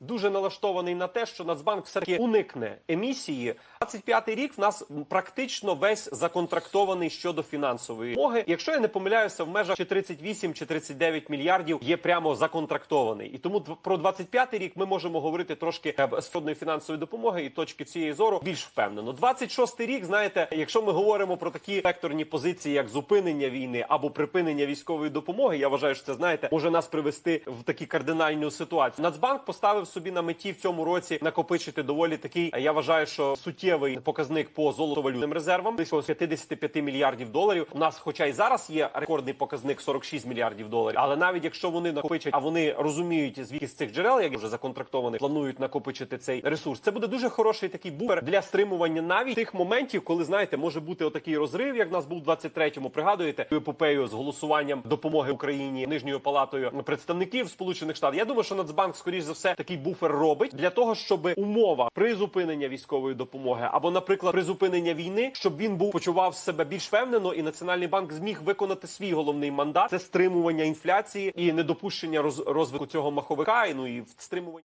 дуже налаштований на те, що Нацбанк все таки уникне емісії. 25-й рік в нас практично весь законтрактований щодо фінансової допомоги. Якщо я не помиляюся, в межах чи 38 чи 39 мільярдів є прямо законтрактований. І тому про 25-й рік ми можемо говорити трошки е, з фондної фінансової допомоги і точки цієї зору більш впевнено. 26-й рік, знаєте, якщо ми говоримо про такі векторні позиції, як зупинення війни або припинення військової допомоги, я вважаю, що це знаєте, може нас привести в такі кардинальну ситуацію. Нацбанк поставив собі на меті в цьому році накопичити доволі такий. Я вважаю, що суттєвий показник по золотовалютним резервам близько 55 мільярдів доларів. У нас, хоча й зараз є рекордний показник 46 мільярдів доларів, але навіть якщо вони накопичать, а вони розуміють звідки з цих джерел, як вже законтрактованих, планують накопичити цей ресурс. Це буде дуже хороший такий буфер для стримування навіть тих моментів, коли знаєте, може бути отакий розрив, як в нас був в 23-му. Пригадуєте епопею з голосуванням допомоги Україні нижньою палатою представників Сполучених Штатів. Я думаю, що Нацбанк, скоріш за все, такий буфер робить для того, щоб умова призупинення військової допомоги або, наприклад, призупинення війни, щоб він був почував себе більш впевнено, і Національний банк зміг виконати свій головний мандат це стримування інфляції і недопущення роз- розвитку цього маховика. і, Ну і стримування.